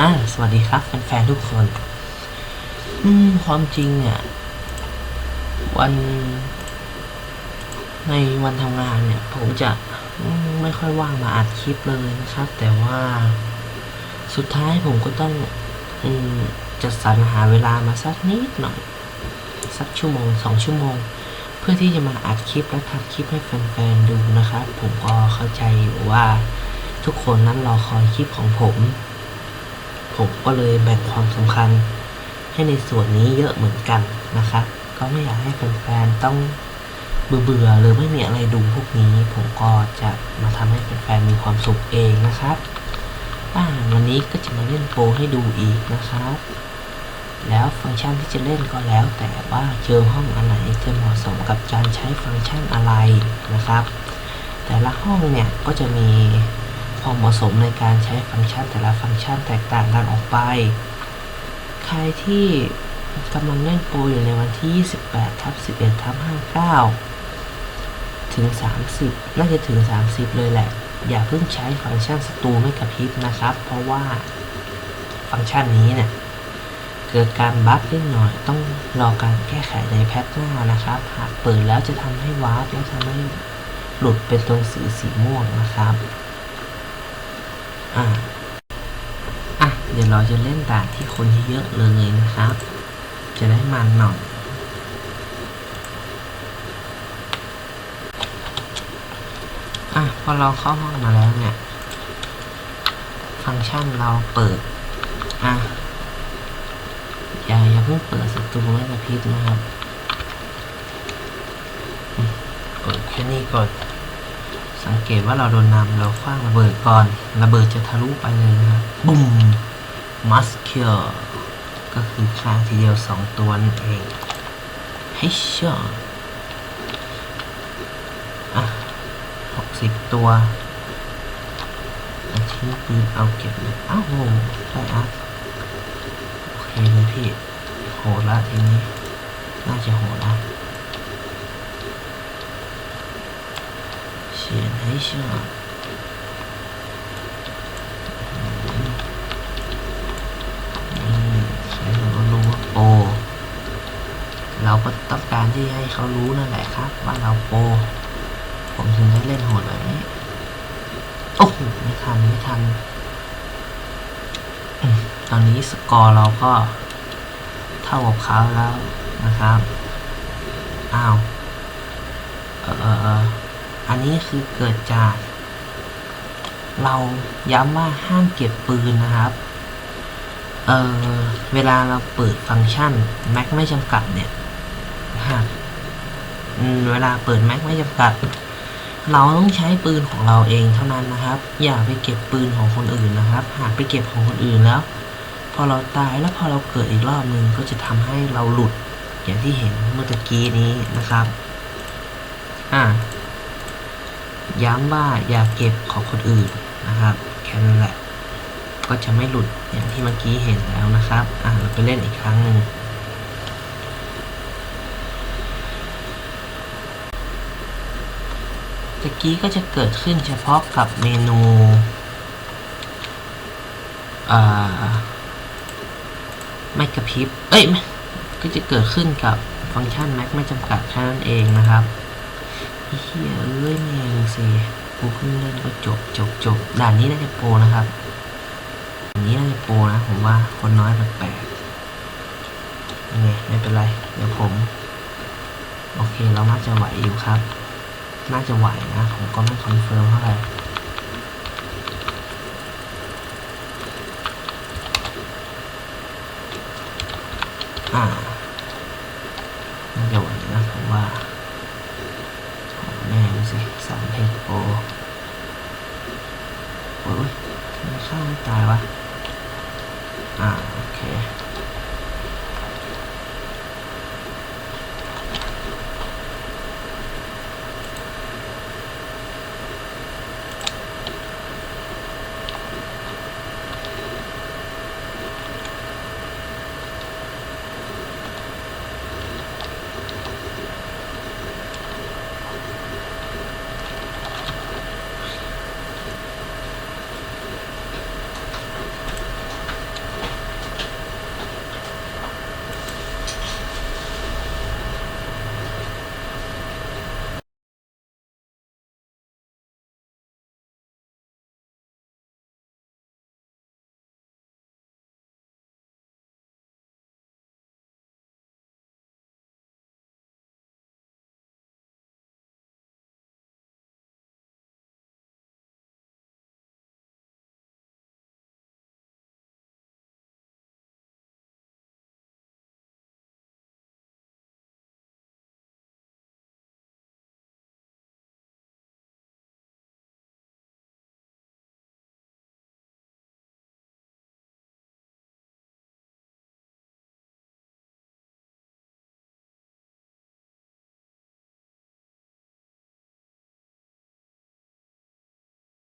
อ่าสวัสดีครับแฟนๆทุกคน อืมความจริงเนี่ยวัน ในวันทำงานเนี่ย ผมจะมไม่ค่อยว่างมาอัดคลิปเลยนะครับ แต่ว่าสุดท้ายผมก็ต้องอืมจัดสรรหาเวลามาสักนิดหน่อย สักชั่วโมงสองชั่วโมง เพื่อที่จะมาอัดคลิปและทำคลิปให้แฟนๆดูนะครับ ผมก็เข้าใจว่าทุกคนนั้นรอคอยคลิปของผม ผมก็เลยแบ่งความสำคัญให้ในส่วนนี้เยอะเหมือนกันนะครับก็ไม่อยากให้แฟนๆต้องเบื่อๆหรือไม่มีอะไรดูพวกนี้ ผมก็จะมาทำให้แฟนๆมีความสุขเองนะครับอ่าวันนี้ก็จะมาเล่นโปรให้ดูอีกนะครับ แล้วฟังก์ชันที่จะเล่นก็แล้ว แต่ว่าเจอห้องอันไหนจะเหมาะสมกับการใช้ฟังก์ชันอะไรนะครับ แต่ละห้องเนี่ยก็จะมี ความเหมาะสมในการใช้ฟังก์ชันแต่ละฟังก์ชันแตกต่างกันออกไป ใครที่กำลังเล่นโปรอยู่ในวันที่ 28ทับ11ทับ59 ถึง 30 น่าจะถึง 30 เลยแหละ อย่าเพิ่งใช้ฟังก์ชันสตูไม่กระพริบนะครับ เพราะว่าฟังก์ชันนี้เนี่ยเกิดการบั๊กนิดหน่อยต้องรอการแก้ไขในแพทหน้านะครับ หากเปิดแล้วจะทำให้วาร์ปและทำให้หลุดเป็นตัวหนังสือสีม่วงนะครับ อ่าอะเดี๋ยวเราจะเล่นด่านที่คนเยอะเลยนะครับ จะได้มันหน่อยอะพอเราเข้าห้องมาแล้วเนี่ย ฟังก์ชันเราเปิด อะอย่าอย่าเพิ่งเปิดศัตรูไม่กระพริบนะครับอืมกดแค่นี้ก่อน สังเกตว่าเราโดนนำเราคว้างระเบิดก่อน ระเบิดจะทะลุไปเลยนะครับบุ้มมัสเคียก็คือฆ่าทีเดียวสองตัวนั่นเองเฮ้ยเชื่ออะหกสิบตัวแล้วทิ้งปืนเอาเก็บเลยอ้าวโหได้อัพโอเคเลยพี่โหดละทีนี้ น่าจะโหดละ เขียนให้เราก็รู้โปรเราก็ต้องการที่ให้เขารู้นั่นแหละครับ ว่าเราโปรผมถึงได้เล่นโหดแบบนี้ โอ้โห ไม่ทัน ไม่ทัน ตอนนี้สกอร์เราก็เท่ากับเขาแล้วนะครับ อ้าว เออเอันนี้คือเกิดจาก เราย้ำว่าห้ามเก็บปืนนะครับ เออเวลาเราเปิดฟังก์ชันแม็กไม่จำกัดเนี่ยหากเวลาเปิดแม็กไม่จำกัด เราต้องใช้ปืนของเราเองเท่านั้นนะครับ อย่าไปเก็บปืนของคนอื่นนะครับ หากไปเก็บของคนอื่นแล้ว พอเราตายแล้วพอเราเกิดอีกรอบหนึ่งก็จะทำให้เราหลุดอย่างที่เห็นเมื่อตะกี้นี้นะครับ อ่า ย้ำว่าอย่าเก็บของคนอื่นนะครับ แค่นั้นแหละ ก็จะไม่หลุดอย่างที่เมื่อกี้เห็นแล้วนะครับ อ่าเราไปเล่นอีกครั้งหนึ่งตะกี้ก็จะเกิดขึ้นเฉพาะกับเมนูไม่กระพริบ เอ้ย ก็จะเกิดขึ้นกับฟังก์ชันแม็กไม่จำกัดแค่นั้นเองนะครับ เฮียเอ้ยแม่งสิกูเพิ่งเล่นก็จบจบจบด่านนี้น่าจะโปรนะครับด่านนี้น่าจะโปรนะ ผมว่าคนน้อยแปลกๆยังไงไม่เป็นไรเดี๋ยวผม โอเคเราน่าจะไหวอยู่ครับ น่าจะไหวนะ ผมก็ไม่คอนเฟิร์มเท่าไหร่อ่าน่าจะไหวนะผมว่าโอ้แม่ดูสิสามเพชร โปรโอ้ยทำไมข้าไม่ตายวะ อ่า โอเค